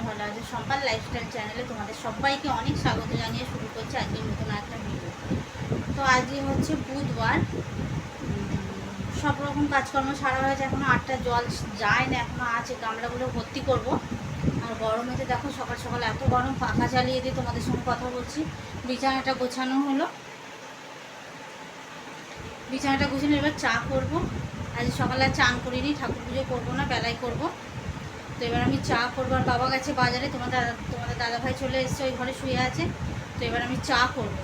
সবাই ভালো আছে সম্পাদ লাইফস্টাইল চ্যানেলে তোমাদের সবাইকে অনেক স্বাগত জানিয়ে শুরু করছি আজকে নতুন একটা ভিডিও তো। আজকে হচ্ছে বুধবার। সব রকম কাজকর্ম সারা হয়েছে এখনও আটটা জল যায় না, এখনও আছে, গামলাগুলো ভর্তি করব। আর গরমেতে দেখো সকাল সকাল এত গরম পাখা চালিয়ে দিয়ে তোমাদের সঙ্গে কথা বলছি। বিছানাটা গোছানো হলো। বিছানাটা গুছিয়ে এবার চা করব। আজ সকালে চান করিনি, ঠাকুর পুজো করব না বেলায় করব। তো এবার আমি চা করব। আর বাবা গেছে বাজারে তোমার দাদা তোমাদের দাদাভাই চলে এসছে, ওই ঘরে শুয়ে আছে। তো এবার আমি চা করব।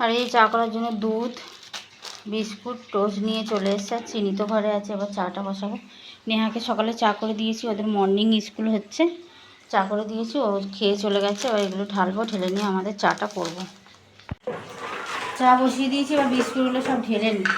আর এই চা করার জন্য দুধ, বিস্কুট, টোস্ট নিয়ে চলে এসছে। আর চিনি তো ঘরে আছে, এবার চাটা বসাবো। নেহাকে সকালে চা করে দিয়েছি, ওদের মর্নিং স্কুল হচ্ছে। চা করে দিয়েছি, ও খেয়ে চলে গেছে। এবার এগুলো ঢালবো, ঢেলে নিয়ে আমাদের চাটা করব। চা বসিয়ে দিয়েছি, এবার বিস্কুটগুলো সব ঢেলে নিই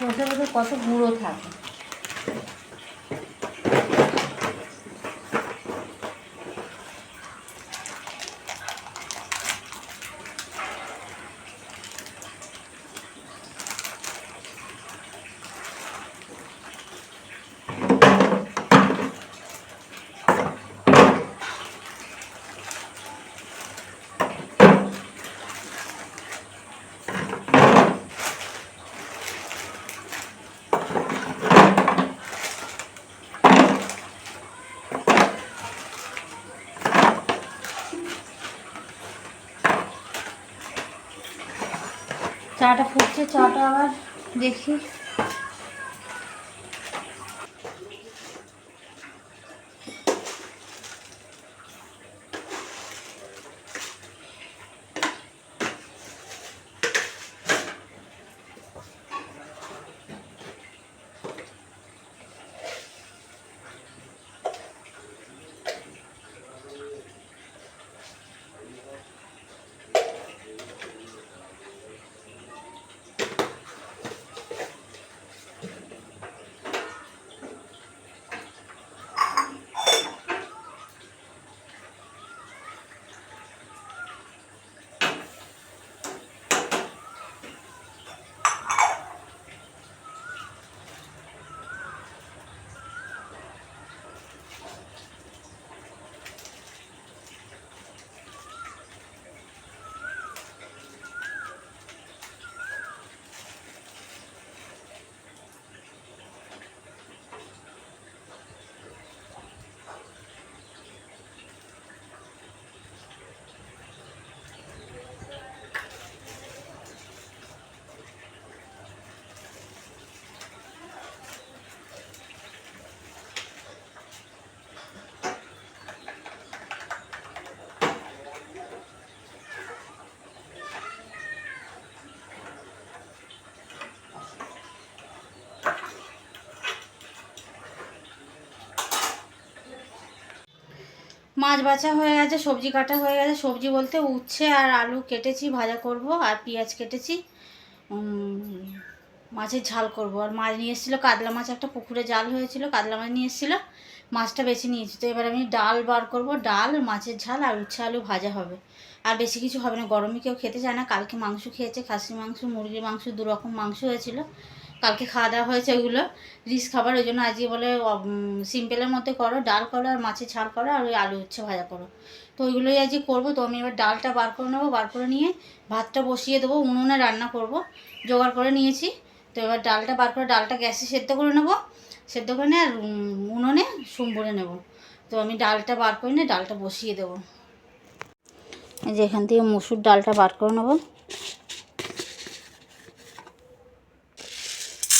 বসে বসে কত গুঁড়ো থাকে? চাটা ফুটছে চাটা আবার দেখি। মাছ বাছা হয়ে গেছে, সবজি কাটা হয়ে গেছে। সবজি বলতে উচ্ছে আর আলু কেটেছি, ভাজা করব আর পেঁয়াজ কেটেছি। মাছের ঝাল করব। আর মাছ নিয়ে এসেছিল, কাতলা মাছ, একটা পুকুরে জাল হয়েছিল, কাতলা মাছ নিয়ে এসেছিল, মাছটা বেছে নিয়েছি। তো এবার আমি ডাল বার করব, ডাল, মাছের ঝাল আর উচ্ছে আলু ভাজা হবে। আর বেশি কিছু হবে না, গরমে কেউ খেতে চায় না, কালকে মাংস খেয়েছে, খাসির মাংস, মুরগির মাংস দু রকম মাংস হয়েছিল। কালকে খাওয়া দাওয়া হয়েছে ওইগুলো। রিস খাবার, ওই জন্য আজকে বলে সিম্পলের মধ্যে করো, ডাল করো আর মাছের ঝাল করো আর ওই আলু উচ্ছে ভাজা করো। তো ওইগুলোই আজকে করব। তো আমি এবার ডালটা বার করে নেব, বার করে নিয়ে ভাতটা বসিয়ে দেবো, উনুনে রান্না করব। জোগাড় করে নিয়েছি। তো এবার ডালটা বার করে, ডালটা গ্যাসে সেদ্ধ করে নেব। সেদ্ধ করে নিয়ে আর উনুনে সুম্বরে নেব। তো আমি ডালটা বার করে নিয়ে ডালটা বসিয়ে দেবো। এই যে এখান থেকে মুসুর ডালটা বার করে নেব।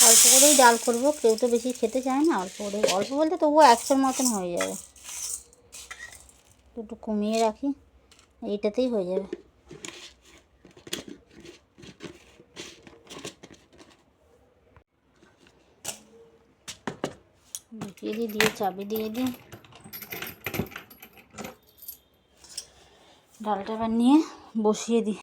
অল্প করেই ডাল করব, কেউ তো বেশি খেতে চায় না, অল্প করে অল্প বলতে তবুও একশোর মতন হয়ে যাবে। একটু কমিয়ে রাখি, এইটাতেই হয়ে যাবে। দিই, দিয়ে চাবি দিয়ে দিই। ডালটা নিয়ে বসিয়ে দিই।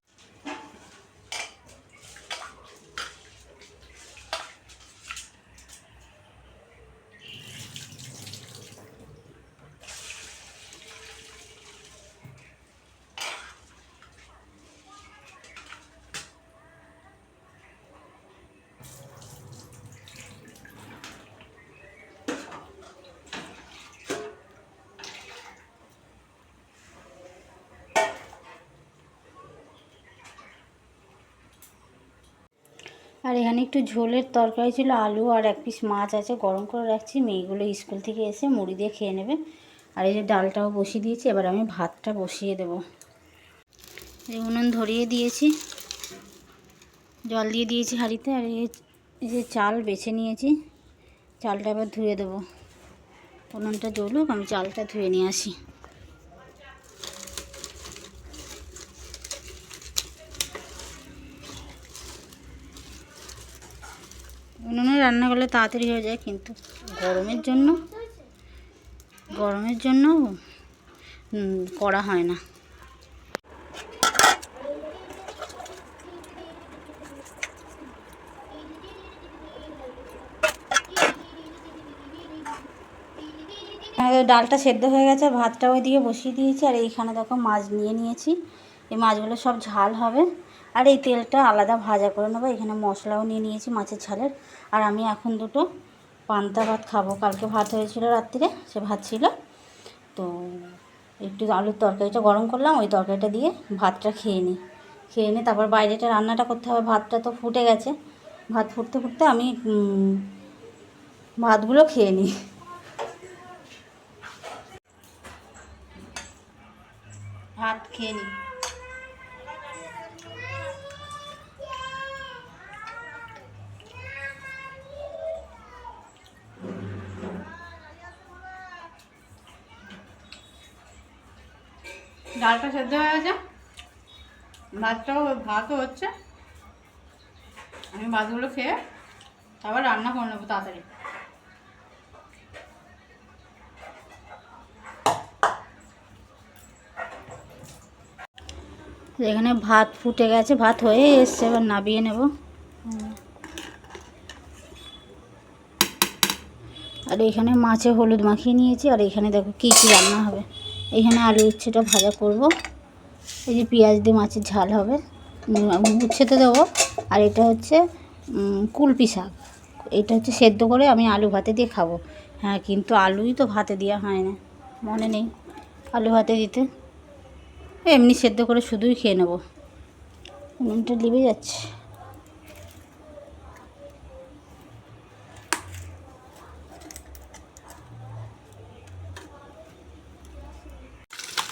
আর এখানে একটু ঝোলের তরকারি ছিল, আলু আর এক পিস মাছ আছে, গরম করে রাখছি। মেয়েগুলো স্কুল থেকে এসে মুড়ি দিয়ে খেয়ে নেবে। আর এই যে ডালটাও বসিয়ে দিয়েছি, এবার আমি ভাতটা বসিয়ে দেবো। উনুন ধরিয়ে দিয়েছি। জল দিয়ে দিয়েছি হাঁড়িতে, আর এই এই যে চাল বেছে নিয়েছি। চালটা এবার ধুয়ে দেবো। উনুনটা জ্বলুক, আমি চালটা ধুয়ে নিয়ে আসি। উনুনে রান্না করলে তাড়াতাড়ি হয়ে যায় কিন্তু গরমের জন্য গরমের জন্য করা হয় না। ডালটা সেদ্ধ হয়ে গেছে, ভাতটা ওইদিকে বসিয়ে দিয়েছি, আর এইখানে দেখো মাছ নিয়ে নিয়েছি। এই মাছগুলো সব ঝাল হবে। আর এই তেলটা আলাদা ভাজা করে নেব। এখানে মশলাও নিয়ে নিয়েছি মাছের ঝালের। আর আমি এখন দুটো পান্তা ভাত খাব। কালকে ভাত হয়েছিল রাত্রিরে সে ভাত ছিল। তো একটু আলুর তরকারিটা গরম করলাম, ওই তরকারিটা দিয়ে ভাতটা খেয়ে নিই। খেয়ে নিই তারপর বাইরেটা রান্নাটা করতে হবে। ভাতটা তো ফুটে গেছে। ভাত ফুটতে ফুটতে আমি ভাতগুলো খেয়ে নিই। ভাত খেয়ে নিই। ডালটা সেদ্ধ হয়ে গেছে। ভাতটাও, ভাতও হচ্ছে। আমি ভাতগুলো খেয়ে তারপর রান্না করে নেব তাড়াতাড়ি। এখানে ভাত ফুটে গেছে, ভাত হয়ে এসছে, এবার নাবিয়ে নেব। আর এখানে মাছে হলুদ মাখিয়ে নিয়েছি, আর এখানে দেখো কী কী রান্না হবে। এখানে আলু উচ্ছেটা ভাজা করব। এই যে পেঁয়াজ দিয়ে মাছের ঝাল হবে। উচ্ছেতে দেবো। আর এটা হচ্ছে কুলপি শাক। এটা হচ্ছে সেদ্ধ করে আমি আলু ভাতে দিয়ে খাব। হ্যাঁ কিন্তু আলুই তো ভাতে দেওয়া হয় না। মনে নেই আলু ভাতে দিতে। এমনি সেদ্ধ করে শুধুই খেয়ে নেব। উনুনটা লিবে যাচ্ছে।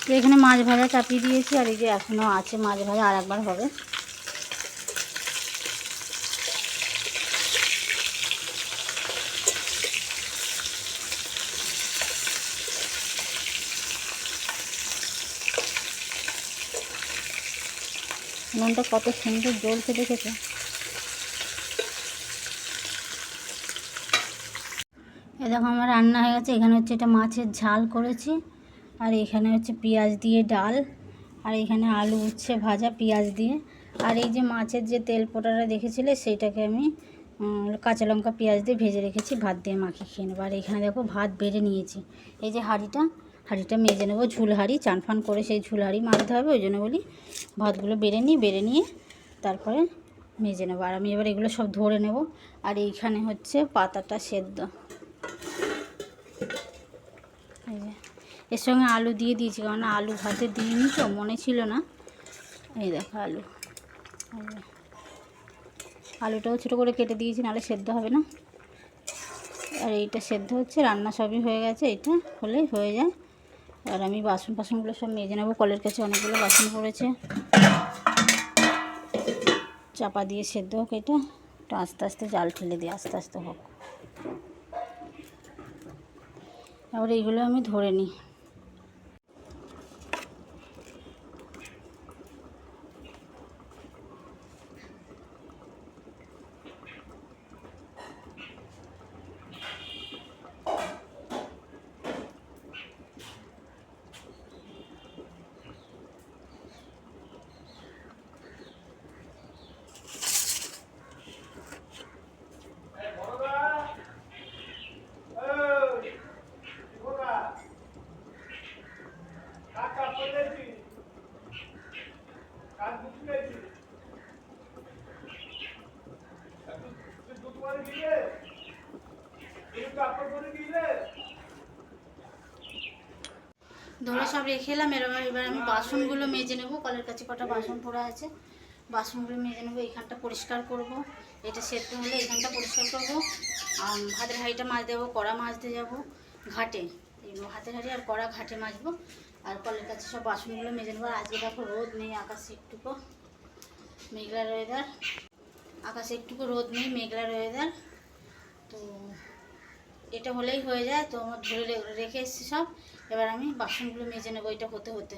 তো এখানে মাছ ভাজা চাপিয়ে দিয়েছি, আর এই যে এখনও আছে মাছ ভাজা, আর একবার হবে। নুনটা কত সুন্দর জ্বলছে, দেখেছ? এ দেখো, আমার রান্না হয়ে গেছে। এখানে হচ্ছে এটা মাছের ঝাল করেছি। আর এখানে হচ্ছে পেঁয়াজ দিয়ে ডাল, আর এখানে আলু উচ্ছে ভাজা পেঁয়াজ দিয়ে। আর এই যে মাছের যে তেল পোটাটা দেখেছিলে, সেইটাকে আমি কাঁচা লঙ্কা পেঁয়াজ দিয়ে ভেজে রেখেছি, ভাত দিয়ে মাখিয়ে খেয়ে নেব। আর এখানে দেখো ভাত বেড়ে নিয়েছি। এই যে হাঁড়িটা হাঁড়িটা মেজে নেব, ঝুল হাঁড়ি, চান ফান করে সেই ঝুল মারতে হবে, ওই জন্য বলি ভাতগুলো বেড়ে নিই, বেড়ে নিয়ে তারপরে মেজে নেব। আর আমি এবার এগুলো সব ধরে নেব। আর এইখানে হচ্ছে পাতাটা সেদ্ধ এই যে এর সঙ্গে আলু দিয়ে দিয়েছি, কারণ আলু ভাতে দিইনি তো, মনে ছিল না। এই দেখো আলু। আলুটাও ছোটো করে কেটে দিয়েছি, নাহলে সেদ্ধ হবে না। আর এইটা সেদ্ধ হচ্ছে, রান্না সবই হয়ে গেছে, এটা হলেই হয়ে যায়। আর আমি বাসন ফাসনগুলো সব মেজে নেব, কলের কাছে অনেকগুলো বাসন পড়েছে। চাপা দিয়ে সেদ্ধ হোক এটা একটু আস্তে আস্তে জাল ঠেলে দিই, আস্তে আস্তে হোক। তারপরে এইগুলো আমি ধরে নিই। ধরে সব রেখে এলাম এরকম এবার আমি বাসনগুলো মেজে নেব। কলের কাছে কটা বাসন পড়ে আছে। বাসনগুলো মেজে নেব, এইখানটা পরিষ্কার করব। এটা সেদ্ধ হলে এইখানটা পরিষ্কার করব। ভাতের হাঁড়িটা মাছ দেবো, কড়া মাজতে যাব, ঘাটে। ভাতের হাঁড়ি আর কড়া ঘাটে মাজবো। আর কলের কাছে সব বাসনগুলো মেজে নেব। আজকে দেখো রোদ নেই, আকাশে একটুকু। মেঘলার ওয়েদার আকাশে একটুকু রোদ নেই মেঘলার ওয়েদার তো এটা হলেই হয়ে যায়। তো আমার ধরে রেখে এসেছি সব। এবার আমি বাসনগুলো মেজে নেব এটা হতে হতে।